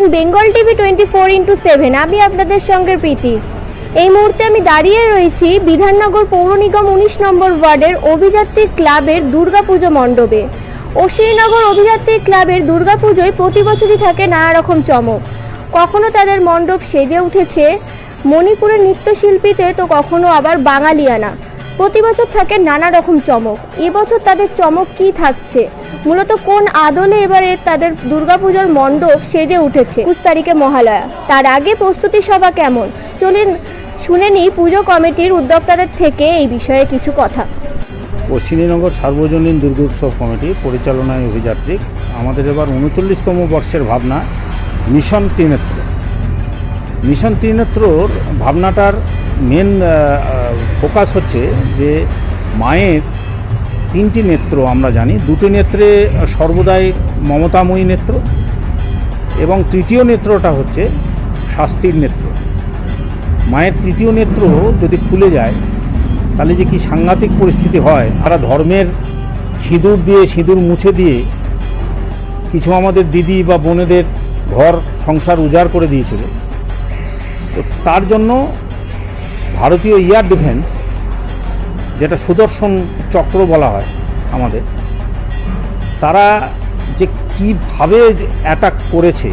দেখছেন Bengal TV twenty four into seven আমি আপনাদের সঙ্গে প্রীতি। এই মুহূর্তে আমি দাঁড়িয়ে রয়েছি বিধাননগর পৌর নিগম উনিশ নম্বর ওয়ার্ডের অভিযাত্রী ক্লাবের দুর্গাপুজো মণ্ডপে। অশ্বিনীনগর অভিযাত্রী ক্লাবের দুর্গাপুজোয় প্রতি বছরই থাকে নানা রকম চমক। কখনো তাদের মণ্ডপ সেজে উঠেছে মণিপুরের নৃত্যশিল্পীতে, তো কখনো আবার বাঙালিয়ানা। প্রতি বছর থাকে নানা রকম চমক এবছর তাদের চমক কি থাকছে? মূলত কোন আদলে এবারে তাদের দুর্গাপুজোর মণ্ডপ সেজে উঠেছে? একুশ তারিখে মহালয়া। তার আগে প্রস্তুতি সভা কেমন? চলুন, শুনে নিই পুজো কমিটির উদ্যোক্তাদের থেকে এই বিষয়ে কিছু কথা। অশ্বিনীনগর সার্বজনীন দুর্গোৎসব কমিটি পরিচালনায় অভিযাত্রী আমাদের এবার উনচল্লিশতম বর্ষের ভাবনা, মিশন ত্রিনেত্র। মিশন ত্রিনেত্রর ভাবনাটার মেন ফোকাস হচ্ছে যে মায়ের তিনটি নেত্র আমরা জানি। দুটি নেত্রে সর্বদাই মমতাময়ী নেত্র এবং তৃতীয় নেত্রটা হচ্ছে শাস্তির নেত্র। মায়ের তৃতীয় নেত্র যদি খুলে যায়, তাহলে যে কি সাংঘাতিক পরিস্থিতি হয়? তারা ধর্মের সিঁদুর দিয়ে, সিঁদুর মুছে দিয়ে কিছু আমাদের দিদি বা বোনেদের ঘর, সংসার উজাড় করে দিয়েছিল। তো তার জন্য ভারতীয় এয়ার ডিফেন্স যেটা সুদর্শন চক্র বলা হয় আমাদের, তারা যে কীভাবে অ্যাটাক করেছে,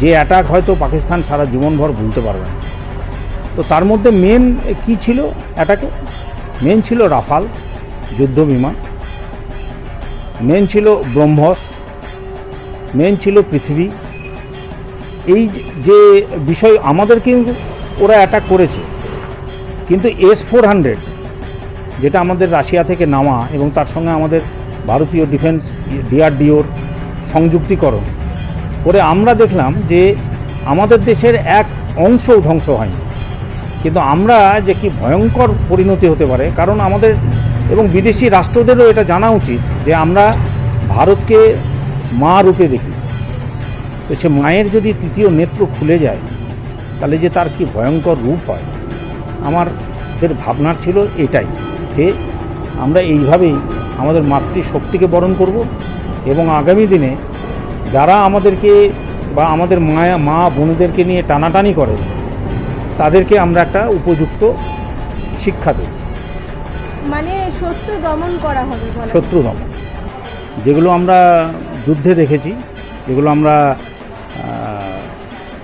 যে অ্যাটাক হয়তো পাকিস্তান সারা জীবনভর ভুলতে পারবে না। তো তার মধ্যে মেন কি ছিল অ্যাটাকে মেন ছিল রাফাল যুদ্ধ বিমান মেন ছিল ব্রহ্মস মেন ছিল পৃথিবী। এই যে বিষয় আমাদেরকে ওরা অ্যাটাক করেছে, কিন্তু এস ফোর হান্ড্রেড যেটা আমাদের রাশিয়া থেকে নামা এবং তার সঙ্গে আমাদের ভারতীয় ডিফেন্স, ডিআরডিওর সংযুক্তিকরণ। করে আমরা দেখলাম যে আমাদের দেশের এক অংশও ধ্বংস হয়নি। কিন্তু আমরা যে কি ভয়ঙ্কর পরিণতি হতে পারে, কারণ আমাদের এবং বিদেশি রাষ্ট্রদেরও এটা জানা উচিত যে আমরা ভারতকে মা রূপে দেখি। তো সে মায়ের যদি তৃতীয় নেত্র খুলে যায়, তাহলে যে তার কি ভয়ঙ্কর রূপ হয়? আমাদের ভাবনার ছিল এটাই। যে আমরা এইভাবেই আমাদের মাতৃশক্তিকে বরণ করব এবং আগামী দিনে যারা আমাদেরকে বা আমাদের মায়া মা বোনদেরকে নিয়ে টানাটানি করে তাদেরকে আমরা একটা উপযুক্ত শিক্ষা দেব। মানে শত্রু দমন করা হবে শত্রু দমন। যেগুলো আমরা যুদ্ধে দেখেছি যেগুলো আমরা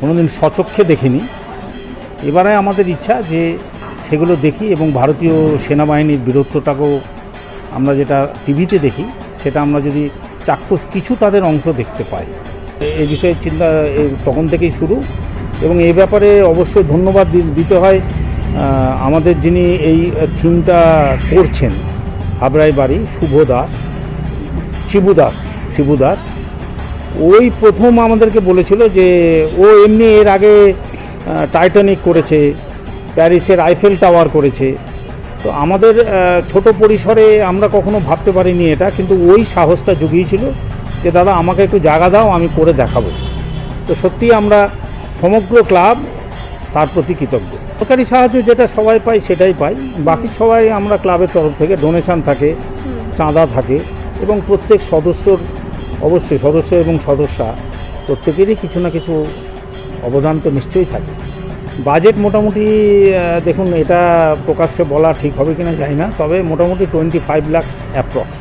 কোনোদিন সচক্ষে দেখিনি এবারে আমাদের ইচ্ছা যে সেগুলো দেখি এবং ভারতীয় সেনাবাহিনীর বীরত্বটাকেও আমরা যেটা টিভিতে দেখি, সেটা আমরা যদি চাক্ষুষ কিছু তাদের অংশ দেখতে পাই। এই বিষয়ে চিন্তা তখন থেকেই শুরু এবং এই ব্যাপারে অবশ্যই ধন্যবাদ দিতে হয় আমাদের যিনি এই থিমটা করছেন হাবড়াই বাড়ি, শুভ দাস, শিবু দাস শিবু দাস, ওই প্রথম আমাদেরকে বলেছিল যে ও এমনি এর আগে টাইটানিক করেছে প্যারিসের আইফেল টাওয়ার করেছে। তো আমাদের ছোট পরিসরে আমরা কখনো ভাবতে পারিনি এটা, কিন্তু ওই সাহসটা জুগিয়েছিল যে, দাদা, আমাকে একটু জায়গা দাও, আমি করে দেখাবো। তো সত্যি আমরা সমগ্র ক্লাব তার প্রতি কৃতজ্ঞ। সরকারি সাহায্য যেটা সবাই পাই সেটাই পাই। বাকি সবাই আমরা ক্লাবের তরফ থেকে ডোনেশন থাকে, চাঁদা থাকে এবং প্রত্যেক সদস্যর, অবশ্যই সদস্য এবং সদস্যা প্রত্যেকেরই কিছু না কিছু অবদান তো নিশ্চয়ই থাকে। বাজেট মোটামুটি দেখুন এটা প্রকাশ্যে বলা ঠিক হবে কিনা জানি না তবে মোটামুটি টোয়েন্টি ফাইভ লাখস অ্যাপ্রক্স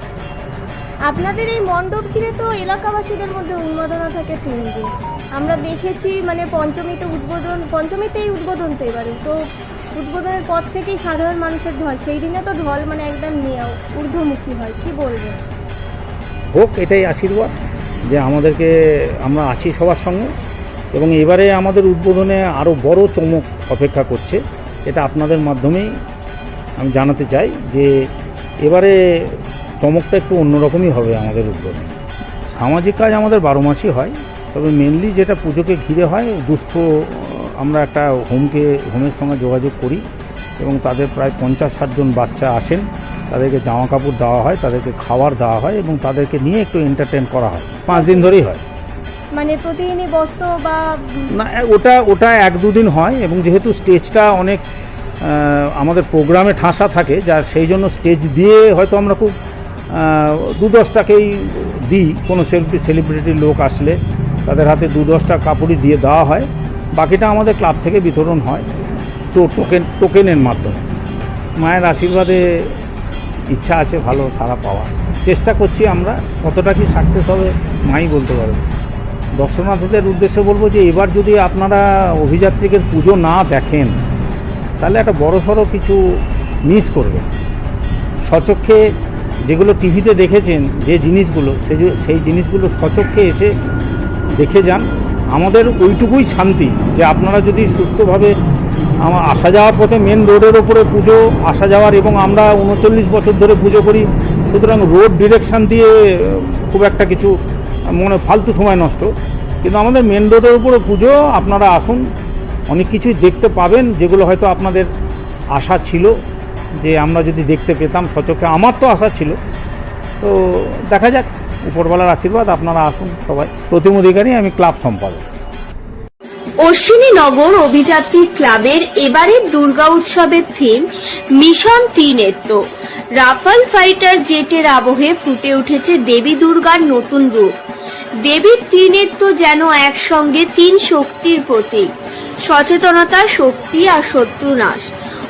আপনাদের এই মণ্ডপ ঘিরে তো এলাকাবাসীদের মধ্যে উন্মাদনা থাকে তিন দিন। আমরা দেখেছি মানে পঞ্চমীতে উদ্বোধন পঞ্চমীতেই উদ্বোধন তো এবারে তো উদ্বোধনের পর থেকেই সাধারণ মানুষের ঢল সেই দিনে তো ঢল মানে একদম নিয়ে ঊর্ধ্বমুখী হয় কি বলবেন? হোক এটাই আশীর্বাদ যে আমাদেরকে আমরা আছি সবার সঙ্গে। এবং এবারে আমাদের উদ্বোধনে আরও বড় চমক অপেক্ষা করছে। এটা আপনাদের মাধ্যমেই আমি জানাতে চাই যে এবারে চমকটা একটু অন্যরকমই হবে আমাদের উদ্বোধন। সামাজিক কাজ আমাদের বারো মাসই হয়, তবে মেনলি যেটা পুজোকে ঘিরে হয়, দুস্থ আমরা একটা হোমকে, হোমের সঙ্গে যোগাযোগ করি এবং তাদের প্রায় পঞ্চাশ ষাটজন বাচ্চা আসেন। তাদেরকে জামা কাপড় দেওয়া হয়, তাদেরকে খাবার দেওয়া হয় এবং তাদেরকে নিয়ে একটু এন্টারটেন করা হয়। পাঁচ দিন ধরেই হয়। মানে প্রতিদিনই বস্ত্র বা না, ওটা ওটা এক দুদিন হয় এবং যেহেতু স্টেজটা অনেক আমাদের প্রোগ্রামে ঠাসা থাকে যার সেই জন্য স্টেজ দিয়ে হয়তো আমরা খুব দু দশটাকেই দিই। কোনো সেলফি সেলিব্রিটির লোক আসলে তাদের হাতে দু দশটা কাপড়ই দিয়ে দেওয়া হয়। বাকিটা আমাদের ক্লাব থেকে বিতরণ হয় তো টোকেন, টোকেনের মাধ্যমে। মায়ের আশীর্বাদে ইচ্ছা আছে ভালো সারা পাওয়া চেষ্টা করছি আমরা কতটা কি সাকসেস হবে, মাই বলতে পারবে দর্শনার্থীদের উদ্দেশ্যে বলব যে এবার যদি আপনারা অভিযাত্রীকের পুজো না দেখেন, তাহলে একটা বড় সড়ো কিছু মিস করবেন। সচক্ষে যেগুলো টিভিতে দেখেছেন, যে জিনিসগুলো সেই সেই জিনিসগুলো সচক্ষে এসে দেখে যান। আমাদের ওইটুকুই শান্তি যে আপনারা যদি সুস্থভাবে আমার আসা যাওয়ার পথে মেন রোডের ওপরে পুজো, আসা যাওয়ার এবং আমরা উনচল্লিশ বছর ধরে পুজো করি, সুতরাং রোড ডিরেকশন দিয়ে, খুব একটা কিছু মনে ফালতু সময় নষ্ট। কিন্তু আমাদের মেন রোডের উপরে পুজো, আপনারা আসুন, অনেক কিছুই দেখতে পাবেন, যেগুলো হয়তো আপনাদের আশা ছিল যে আমরা যদি দেখতে পেতাম, সচক্ষে আমার তো আশা ছিল। তো দেখা যাক উপরবেলার আশীর্বাদ, আপনারা আসুন সবাই। প্রতিম অধিকারী, আমি ক্লাব সম্পাদক। অশ্বিনীনগর অভিযাত্রী ক্লাবের এবারের দুর্গা উৎসবের theme mission Trinetra Rafale fighter জেটের আবহে ফুটে উঠেছে দেবী দুর্গার নতুন রূপ। দেবীর ত্রিনেত্র যেন একসঙ্গে তিন শক্তির প্রতীক। সচেতনতা, শক্তি আর শত্রুনাশ।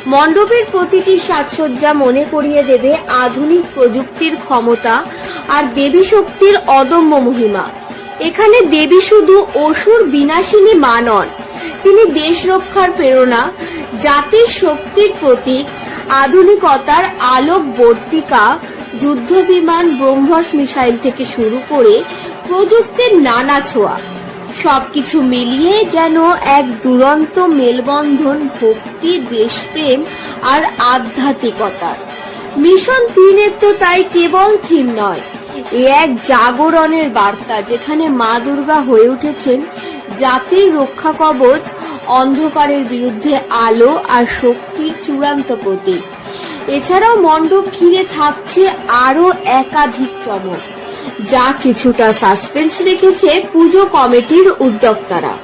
মণ্ডপের প্রতিটি সাজসজ্জা মনে করিয়ে দেবে আধুনিক প্রযুক্তির ক্ষমতা আর দেবী শক্তির অদম্য মহিমা। এখানে দেবী শুধু অসুর বিনাশিনী মা নন, তিনি দেশ রক্ষার প্রেরণা, জাতির শক্তির প্রতীক, আধুনিকতার আলোক বর্তিকা যুদ্ধ বিমান ব্রহ্মস মিসাইল থেকে শুরু করে প্রযুক্তির নানা ছোঁয়া। সবকিছু মিলিয়ে যেন এক দুরন্ত মেলবন্ধন ভক্তি, দেশপ্রেম আর আধ্যাত্মিকতার। মিশন তিনের তো তাই কেবল থিম নয়, এ এক জাগরণের বার্তা যেখানে মা দুর্গা হয়ে উঠেছেন, জাতির রক্ষা কবচ, অন্ধকারের বিরুদ্ধে আলো আর শক্তির চূড়ান্ত প্রতীক। এছাড়াও মণ্ডপ ঘিরে থাকছে আরও একাধিক চমক যা কিছুটা সাসপেন্স রেখেছে পুজো কমিটির উদ্যোক্তারা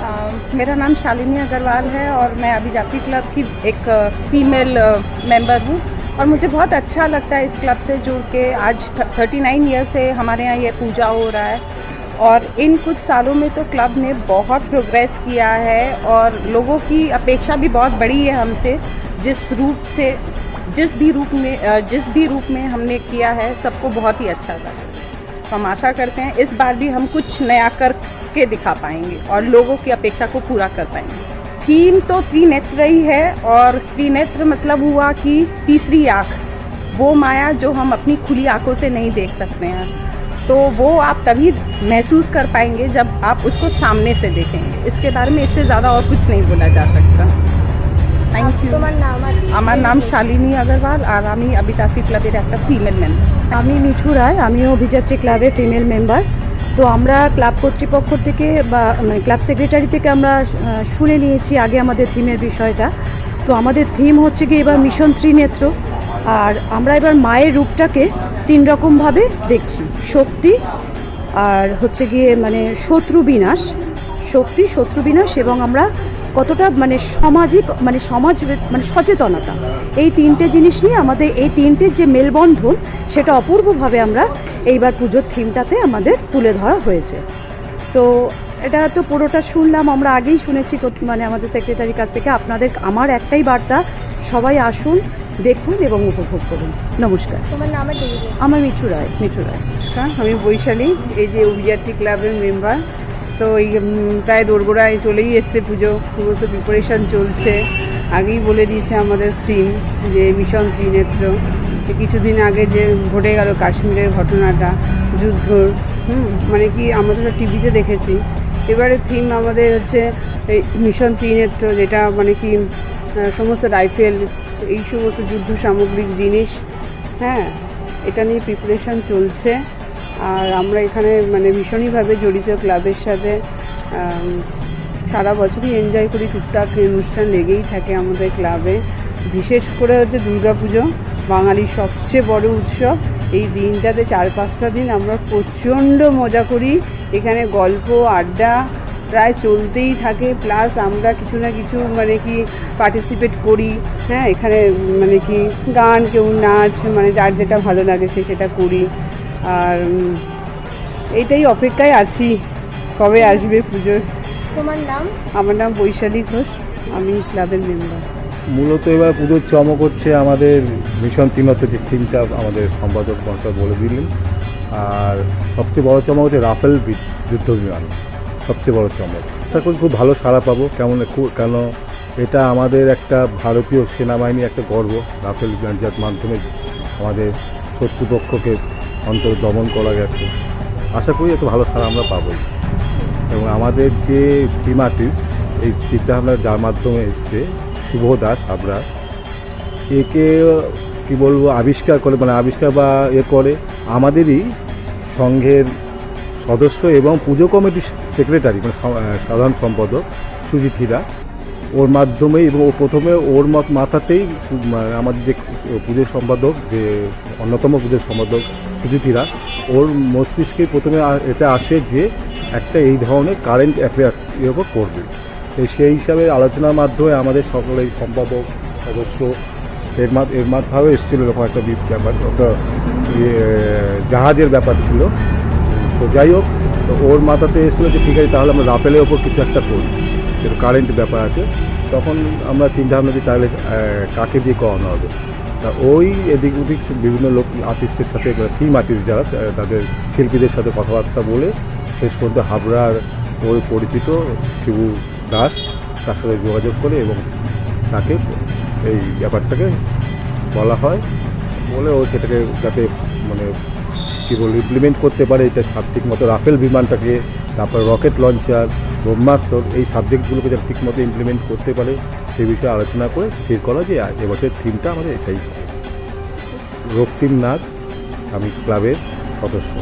अ, मेरा नाम शालिनी अग्रवाल है और मैं अभिजाती क्लब की एक फीमेल मेंबर हूँ और मुझे बहुत अच्छा लगता है इस क्लब से जुड़ के आज थर्टी नाइन ईयर से हमारे यहाँ ये पूजा हो रहा है और इन कुछ सालों में तो क्लब ने बहुत प्रोग्रेस किया है और लोगों की अपेक्षा भी बहुत बड़ी है हमसे। जिस रूप से, जिस भी रूप में जिस भी रूप में हमने किया है, सबको बहुत ही अच्छा लगा। तो हम आशा करते हैं इस बार भी हम कुछ नया करके दिखा पाएँगे और लोगों की अपेक्षा को पूरा कर पाएँगे। थीम तो त्रिनेत्र ही है और त्रिनेत्र मतलब हुआ कि तीसरी आँख, वो माया जो हम अपनी खुली आँखों से नहीं देख सकते हैं। तो वो आप तभी महसूस कर पाएंगे जब आप उसको सामने से देखेंगे इसके बारे में इससे ज़्यादा और कुछ नहीं बोला जा सकता থ্যাংক ইউ তোমার নাম আর- আমার নাম শালিনী আগরওয়াল আর আমি অবিতাফি ক্লাবের একটা ফিমেল মেম্বার আমি মিঠু রায় আমিও অভিযাত্রী ক্লাবের ফিমেল মেম্বার তো আমরা ক্লাব কর্তৃপক্ষ থেকে বা মানে ক্লাব সেক্রেটারি থেকে আমরা আহ, শুনে নিয়েছি আগে আমাদের থিমের বিষয়টা তো আমাদের থিম হচ্ছে কি এবার মিশন ত্রিনেত্র আর আমরা এবার মায়ের রূপটাকে তিন রকমভাবে দেখছি। শক্তি আর হচ্ছে গিয়ে মানে শত্রু বিনাশ। শক্তি, শত্রু বিনাশ এবং আমরা কতটা মানে সামাজিক মানে সমাজ মানে সচেতনতা। এই তিনটে জিনিস নিয়ে আমাদের এই তিনটের যে মেলবন্ধন, সেটা অপূর্বভাবে আমরা এইবার পুজোর থিমটাতে আমাদের তুলে ধরা হয়েছে। তো এটা তো পুরোটা শুনলাম, আমরা আগেই শুনেছি মানে আমাদের সেক্রেটারির কাছ থেকে আপনাদের, আমার একটাই বার্তা, সবাই আসুন দেখুন এবং উপভোগ করুন। নমস্কার। আমার মিঠু রায় মিঠু রায়। নমস্কার আমি বৈশালী এই যে অভিযাত্রী ক্লাবের মেম্বার তো এই প্রায় দোরগোড়ায় চলেই এসছে পুজো সমস্ত প্রিপারেশন চলছে। আগেই বলে দিয়েছে আমাদের থিম যে মিশন ত্রিনেত্র কিছুদিন আগে যে ঘটে গেল কাশ্মীরের ঘটনাটা যুদ্ধ হুম মানে কি আমরা তো টিভিতে দেখেছি। এবারে থিম আমাদের হচ্ছে এই মিশন ত্রিনেত্র যেটা মানে কি সমস্ত রাইফেল এই সমস্ত যুদ্ধ সামগ্রিক জিনিস হ্যাঁ এটা নিয়ে প্রিপারেশন চলছে। আর আমরা এখানে মানে ভীষণইভাবে জড়িত ক্লাবের সাথে সারা বছরই এনজয় করি, টুকটাক অনুষ্ঠান লেগেই থাকে আমাদের ক্লাবে। বিশেষ করে হচ্ছে দুর্গাপুজো, বাঙালির সবচেয়ে বড় উৎসব। এই দিনটাতে চার পাঁচটা দিন আমরা প্রচণ্ড মজা করি। এখানে গল্প, আড্ডা প্রায় চলতেই থাকে প্লাস আমরা কিছু না কিছু মানে কি পার্টিসিপেট করি। হ্যাঁ এখানে মানে কি গান কেউ নাচ মানে যার যেটা ভালো লাগে সে সেটা করি। আর উম, এইটাই অপেক্ষায় আছি কবে আসবে পুজো তোমার নাম? আমার নাম বৈশালী ঘোষ আমি ক্লাবের মেম্বার মূলত এবার পুজোর চমক হচ্ছে আমাদের মিশন তিনত্ব যে থিমটা আমাদের সম্পাদক মহাশয় বলে দিলেন। আর সবচেয়ে বড় চমক হচ্ছে রাফেল যুদ্ধ বিমান সবচেয়ে বড় চমক। আশা করি খুব ভালো সাড়া পাবো। কেমন কেন এটা আমাদের একটা ভারতীয় সেনাবাহিনী একটা গর্ব। রাফেল যার মাধ্যমে আমাদের শত্রুপক্ষকে অন্তর দমন করা গেছে। আশা করি একটা ভালো সাড়া আমরা পাবোই। এবং আমাদের যে থিম আর্টিস্ট, এই চিন্তাভাবনা যার মাধ্যমে এসছে, শুভ দাস হাবড়া একে কি বলব, আবিষ্কার করে মানে আবিষ্কার বা এ করে, আমাদেরই সংঘের সদস্য এবং পুজো কমিটির সেক্রেটারি মানে সাধারণ সম্পাদক সুজিত হীরা। ওর মাধ্যমেই এবং ও প্রথমে ওর মাথাতেই আমাদের যে পুজোর সম্পাদক যে অন্যতম পুজোর সম্পাদক সুজিত হীরা ওর মস্তিষ্কে প্রথমে এটা আসে যে একটা এই ধরনের কারেন্ট অ্যাফেয়ার্স এর ওপর করবে। সেই হিসাবে আলোচনার মাধ্যমে আমাদের সকলেই সম্পাদক সদস্য এর এর মাধ্যমে এসেছিল এরকম একটা ব্যাপার একটা ইয়ে, জাহাজের ব্যাপার ছিল। তো যাই হোক, তো ওর মাথাতে এসেছিল যে ঠিক আছে, তাহলে আমরা রাফেলের ওপর কিছু একটা করি। যেটা কারেন্ট ব্যাপার আছে, তখন আমরা চিন্তা ভাবনা দিই তাহলে কাকে দিয়ে করানো হবে। তা ওই এদিক ওদিক বিভিন্ন লোক আর্টিস্টের সাথে থিম আর্টিস্ট যারা তাদের শিল্পীদের সাথে কথাবার্তা বলে শেষ পর্যন্ত হাবড়ার ওর পরিচিত শিবু দাস তার সাথে যোগাযোগ করে এবং তাকে এই ব্যাপারটাকে বলা হয়। বলে ও সেটাকে যাতে মানে কী বলব ইমপ্লিমেন্ট করতে পারে, এটা ঠিক মতো রাফেল বিমানটাকে, তারপর রকেট লঞ্চার ব্রহ্মাস্ত্র, এই সাবজেক্টগুলোকে যারা ঠিকমতো ইমপ্লিমেন্ট করতে পারে, সে বিষয়ে আলোচনা করে স্থির করা যে এবছরের থিমটা আমাদের এটাই। রক্তিম নাথ আমি ক্লাবের সদস্য।